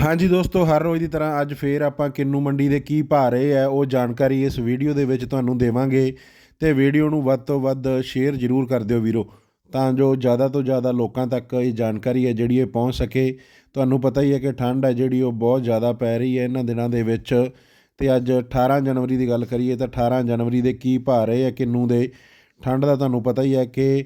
ਹਾਂਜੀ ਦੋਸਤੋ, ਹਰ ਰੋਜ਼ ਦੀ ਤਰ੍ਹਾਂ ਅੱਜ ਫੇਰ ਆਪਾਂ ਕਿੰਨੂ ਮੰਡੀ ਦੇ ਕੀ ਭਾਅ ਰਹੇ ਆ, ਉਹ ਜਾਣਕਾਰੀ ਇਸ ਵੀਡੀਓ ਦੇ ਵਿੱਚ ਤੁਹਾਨੂੰ ਦੇਵਾਂਗੇ ਤੇ ਵੀਡੀਓ ਨੂੰ ਵੱਧ ਤੋਂ ਵੱਧ ਸ਼ੇਅਰ ਜ਼ਰੂਰ ਕਰ ਦਿਓ ਵੀਰੋ। ਤਾਂ ਜੋ ਜ਼ਿਆਦਾ ਤੋਂ ਜ਼ਿਆਦਾ ਲੋਕਾਂ ਤੱਕ ਇਹ ਜਾਣਕਾਰੀ ਹੈ ਜਿਹੜੀ ਇਹ ਪਹੁੰਚ ਸਕੇ। ਤੁਹਾਨੂੰ ਪਤਾ ਹੀ ਹੈ ਕਿ ਠੰਡ ਹੈ ਜਿਹੜੀ, ਉਹ ਬਹੁਤ ਜ਼ਿਆਦਾ ਪੈ ਰਹੀ ਹੈ ਇਹਨਾਂ ਦਿਨਾਂ ਦੇ ਵਿੱਚ। ਤੇ ਅੱਜ 18 ਜਨਵਰੀ ਦੀ ਗੱਲ ਕਰੀਏ ਤਾਂ 18 ਜਨਵਰੀ ਦੇ ਕੀ ਭਾਅ ਰਹੇ ਆ ਕਿੰਨੂ ਦੇ। ਠੰਡ ਦਾ ਤੁਹਾਨੂੰ ਪਤਾ ਹੀ ਹੈ ਕਿ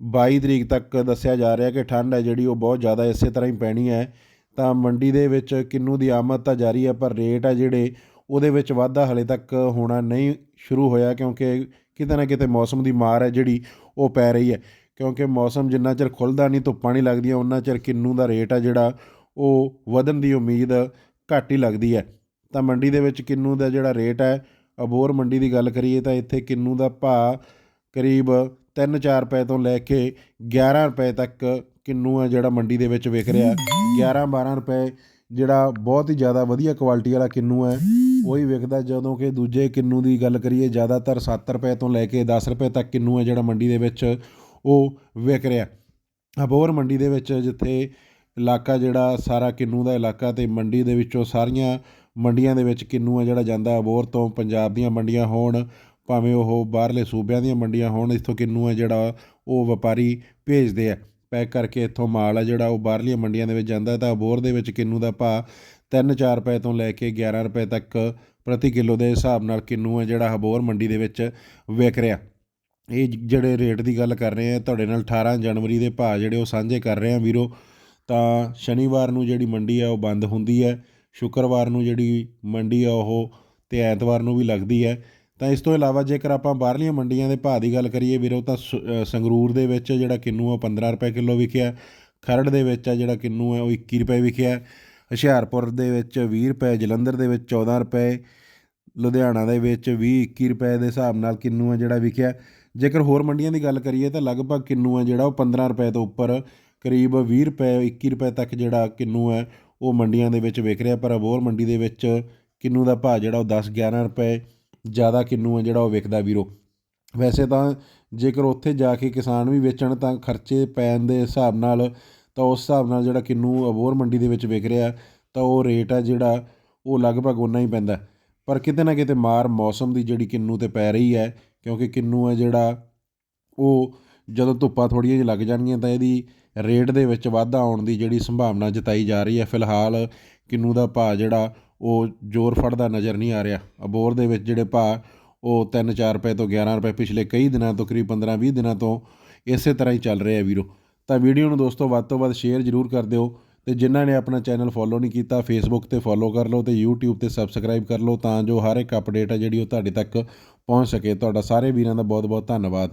22 ਤਰੀਕ ਤੱਕ ਦੱਸਿਆ ਜਾ ਰਿਹਾ ਕਿ ਠੰਡ ਹੈ ਜਿਹੜੀ, ਉਹ ਬਹੁਤ ਜ਼ਿਆਦਾ ਇਸੇ ਤਰ੍ਹਾਂ ਹੀ ਪੈਣੀ ਹੈ। ਤਾਂ ਮੰਡੀ ਦੇ ਵਿੱਚ ਕਿੰਨੂ ਦੀ ਆਮਦ ਤਾਂ ਜਾਰੀ ਹੈ ਪਰ ਰੇਟ ਆ ਜਿਹੜੇ, ਉਹਦੇ ਵਿੱਚ ਵਾਧਾ ਹਲੇ ਤੱਕ ਹੋਣਾ ਨਹੀਂ ਸ਼ੁਰੂ ਹੋਇਆ, ਕਿਉਂਕਿ ਕਿਤੇ ਨਾ ਕਿਤੇ ਮੌਸਮ ਦੀ ਮਾਰ ਹੈ ਜਿਹੜੀ, ਉਹ ਪੈ ਰਹੀ ਹੈ ਕਿਉਂਕਿ ਮੌਸਮ ਜਿੰਨਾ ਚਿਰ ਖੁੱਲਦਾ ਨਹੀਂ, ਧੁੱਪਾਂ ਨਹੀਂ ਲੱਗਦੀਆਂ ਉਹਨਾਂ ਚਿਰ ਕਿੰਨੂ ਦਾ ਰੇਟ ਹੈ ਜਿਹੜਾ, ਉਹ ਵਧਣ ਦੀ ਉਮੀਦ ਘੱਟ ਹੀ ਲੱਗਦੀ ਹੈ ਤਾਂ ਮੰਡੀ ਦੇ ਵਿੱਚ ਕਿੰਨੂ ਦਾ ਜਿਹੜਾ ਰੇਟ ਹੈ ਅਬੋਰ ਮੰਡੀ ਦੀ ਗੱਲ ਕਰੀਏ ਤਾਂ ਇੱਥੇ ਕਿੰਨੂ ਦਾ ਭਾਅ ਕਰੀਬ 3-4 ਰੁਪਏ ਤੋਂ ਲੈ ਕੇ 11 ਰੁਪਏ ਤੱਕ ਕਿੰਨੂ ਹੈ ਜਿਹੜਾ ਮੰਡੀ ਦੇ ਵਿੱਚ ਵਿਕ ਰਿਹਾ। 11-12 ਰੁਪਏ ਜਿਹੜਾ ਬਹੁਤ ਹੀ ਜ਼ਿਆਦਾ ਵਧੀਆ ਕੁਆਲਿਟੀ ਵਾਲਾ ਕਿੰਨੂ ਹੈ, ਉਹ ਹੀ ਵਿਕਦਾ ਜਦੋਂ ਕਿ ਦੂਜੇ ਕਿੰਨੂ ਦੀ ਗੱਲ ਕਰੀਏ, ਜ਼ਿਆਦਾਤਰ 7 ਰੁਪਏ ਤੋਂ ਲੈ ਕੇ 10 ਰੁਪਏ ਤੱਕ ਕਿੰਨੂ ਹੈ ਜਿਹੜਾ ਮੰਡੀ ਦੇ ਵਿੱਚ ਉਹ ਵਿਕ ਰਿਹਾ। ਅਬੋਰ ਮੰਡੀ ਦੇ ਵਿੱਚ ਜਿੱਥੇ ਇਲਾਕਾ ਜਿਹੜਾ ਸਾਰਾ ਕਿੰਨੂ ਦਾ ਇਲਾਕਾ ਤੇ ਮੰਡੀ ਦੇ ਵਿੱਚੋਂ ਸਾਰੀਆਂ ਮੰਡੀਆਂ ਦੇ ਵਿੱਚ ਕਿੰਨੂ ਹੈ ਜਿਹੜਾ ਜਾਂਦਾ ਅਬੋਰ ਤੋਂ ਪੰਜਾਬ ਦੀਆਂ ਮੰਡੀਆਂ ਹੋਣ, ਭਾਵੇਂ ਉਹ ਬਾਹਰਲੇ ਸੂਬਿਆਂ ਦੀਆਂ ਮੰਡੀਆਂ ਹੋਣ, ਇੱਥੋਂ ਕਿੰਨੂ ਹੈ ਜਿਹੜਾ ਉਹ ਵਪਾਰੀ ਭੇਜਦੇ ਆ। ਪੈਕ ਕਰਕੇ ਇੱਥੋਂ ਮਾਲ ਹੈ ਜਿਹੜਾ ਉਹ ਬਾਹਰਲੀਆਂ ਮੰਡੀਆਂ ਦੇ ਵਿੱਚ ਜਾਂਦਾ ਤਾਂ ਅਬੋਰ ਦੇ ਵਿੱਚ ਕਿੰਨੂ ਦਾ ਭਾਅ 3-4 ਰੁਪਏ ਤੋਂ ਲੈ ਕੇ 11 ਰੁਪਏ ਤੱਕ ਪ੍ਰਤੀ ਕਿਲੋ ਦੇ ਹਿਸਾਬ ਨਾਲ ਕਿੰਨੂ ਹੈ ਜਿਹੜਾ ਅਬੋਰ ਮੰਡੀ ਦੇ ਵਿੱਚ ਵਿਕ ਰਿਹਾ। ਇਹ ਜਿਹੜੇ ਰੇਟ ਦੀ ਗੱਲ ਕਰ ਰਹੇ ਆ, ਤੁਹਾਡੇ ਨਾਲ 18 ਜਨਵਰੀ ਦੇ ਭਾਅ ਜਿਹੜੇ ਉਹ ਸਾਂਝੇ ਕਰ ਰਹੇ ਆ ਵੀਰੋ, ਤਾਂ ਸ਼ਨੀਵਾਰ ਨੂੰ ਜਿਹੜੀ ਮੰਡੀ ਆ ਉਹ ਬੰਦ ਹੁੰਦੀ ਹੈ, ਸ਼ੁੱਕਰਵਾਰ ਨੂੰ ਜਿਹੜੀ ਮੰਡੀ ਆ ਉਹ ਤੇ ਐਤਵਾਰ ਨੂੰ ਵੀ ਲੱਗਦੀ ਹੈ। ਤਾਂ ਇਸ ਤੋਂ ਇਲਾਵਾ ਜੇਕਰ ਆਪਾਂ ਬਾਹਰਲੀਆਂ ਮੰਡੀਆਂ ਦੇ ਭਾਅ ਦੀ ਗੱਲ ਕਰੀਏ ਵੀਰੋ, ਤਾਂ ਸ- ਸੰਗਰੂਰ ਦੇ ਵਿੱਚ ਜਿਹੜਾ ਕਿੰਨੂ ਆ 15 ਰੁਪਏ ਕਿਲੋ ਵਿਕਿਆ। ਖਰੜ ਦੇ ਵਿੱਚ ਆ ਜਿਹੜਾ ਕਿੰਨੂ ਹੈ ਉਹ 21 ਰੁਪਏ ਵਿਕਿਆ। ਹੁਸ਼ਿਆਰਪੁਰ ਦੇ ਵਿੱਚ 20 ਰੁਪਏ, ਜਲੰਧਰ ਦੇ ਵਿੱਚ 14 ਰੁਪਏ, ਲੁਧਿਆਣਾ ਦੇ ਵਿੱਚ 20 21 ਰੁਪਏ ਦੇ ਹਿਸਾਬ ਨਾਲ ਕਿੰਨੂ ਆ ਜਿਹੜਾ ਵਿਕਿਆ। ਜੇਕਰ ਹੋਰ ਮੰਡੀਆਂ ਦੀ ਗੱਲ ਕਰੀਏ, ਤਾਂ ਲਗਭਗ ਕਿੰਨੂ ਆ ਜਿਹੜਾ ਉਹ 15 ਰੁਪਏ ਤੋਂ ਉੱਪਰ, ਕਰੀਬ 20 ਰੁਪਏ 21 ਰੁਪਏ ਤੱਕ ਜਿਹੜਾ ਕਿੰਨੂ ਹੈ ਉਹ ਮੰਡੀਆਂ ਦੇ ਵਿੱਚ ਵਿਕ ਰਿਹਾ। ਪਰ ਅਬੋਹਰ ਮੰਡੀ ਦੇ ਵਿੱਚ ਕਿੰਨੂ ਦਾ ਭਾਅ ਜਿਹੜਾ ਉਹ 10 11 ਰੁਪਏ ਜ਼ਿਆਦਾ ਕਿੰਨੂ ਹੈ ਜਿਹੜਾ ਉਹ ਵਿਕਦਾ ਵੀਰੋ। ਵੈਸੇ ਤਾਂ ਜੇਕਰ ਉੱਥੇ ਜਾ ਕੇ ਕਿਸਾਨ ਵੀ ਵੇਚਣ ਤਾਂ ਖਰਚੇ ਪੈਣ ਦੇ ਹਿਸਾਬ ਨਾਲ ਤਾਂ ਉਸ ਹਿਸਾਬ ਨਾਲ ਜਿਹੜਾ ਕਿੰਨੂ ਅਬੋਹਰ ਮੰਡੀ ਦੇ ਵਿੱਚ ਵਿਕ ਰਿਹਾ ਤਾਂ ਉਹ ਰੇਟ ਹੈ ਜਿਹੜਾ ਉਹ ਲਗਭਗ ਉਨਾ ਹੀ ਪੈਂਦਾ। ਪਰ ਕਿਤੇ ਨਾ ਕਿਤੇ ਮਾਰ ਮੌਸਮ ਦੀ ਜਿਹੜੀ ਕਿੰਨੂ ਤੇ ਪੈ ਰਹੀ ਹੈ, ਕਿਉਂਕਿ ਕਿੰਨੂ ਹੈ ਜਿਹੜਾ ਉਹ ਜਦੋਂ ਧੁੱਪਾਂ ਥੋੜ੍ਹੀਆਂ ਜਿਹੀ ਲੱਗ ਜਾਣਗੀਆਂ ਤਾਂ ਇਹਦੀ ਰੇਟ ਦੇ ਵਿੱਚ ਵਾਧਾ ਆਉਣ ਦੀ ਜਿਹੜੀ ਸੰਭਾਵਨਾ ਜਤਾਈ ਜਾ ਰਹੀ ਹੈ। ਫਿਲਹਾਲ ਕਿੰਨੂ ਦਾ ਭਾਅ ਜਿਹੜਾ ਉਹ ਜ਼ੋਰ ਫੜਦਾ ਨਜ਼ਰ ਨਹੀਂ ਆ ਰਿਹਾ। ਅਬੋਰ ਦੇ ਵਿੱਚ ਜਿਹੜੇ ਭਾਅ, ਉਹ 3-4 ਰੁਪਏ ਤੋਂ 11 ਰੁਪਏ ਪਿਛਲੇ ਕਈ ਦਿਨਾਂ ਤੋਂ, ਕਰੀਬ 15-20 ਦਿਨਾਂ ਤੋਂ ਇਸੇ ਤਰ੍ਹਾਂ ਹੀ ਚੱਲ ਰਿਹਾ ਵੀਰੋ। ਤਾਂ ਵੀਡੀਓ ਨੂੰ ਦੋਸਤੋ ਵੱਧ ਤੋਂ ਵੱਧ ਸ਼ੇਅਰ ਜ਼ਰੂਰ ਕਰ ਦਿਓ ਤੇ ਜਿਨ੍ਹਾਂ ਨੇ ਆਪਣਾ ਚੈਨਲ ਫੋਲੋ ਨਹੀਂ ਕੀਤਾ ਫੇਸਬੁੱਕ ਤੇ ਫੋਲੋ ਕਰ ਲਓ ਤੇ YouTube ਤੇ ਸਬਸਕ੍ਰਾਈਬ ਕਰ ਲਓ ਤਾਂ ਜੋ ਹਰ ਇੱਕ ਅਪਡੇਟ ਹੈ ਜਿਹੜੀ ਉਹ ਤੁਹਾਡੇ ਤੱਕ ਪਹੁੰਚ ਸਕੇ। ਤੁਹਾਡਾ ਸਾਰੇ ਵੀਰਾਂ ਦਾ ਬਹੁਤ ਬਹੁਤ ਧੰਨਵਾਦ।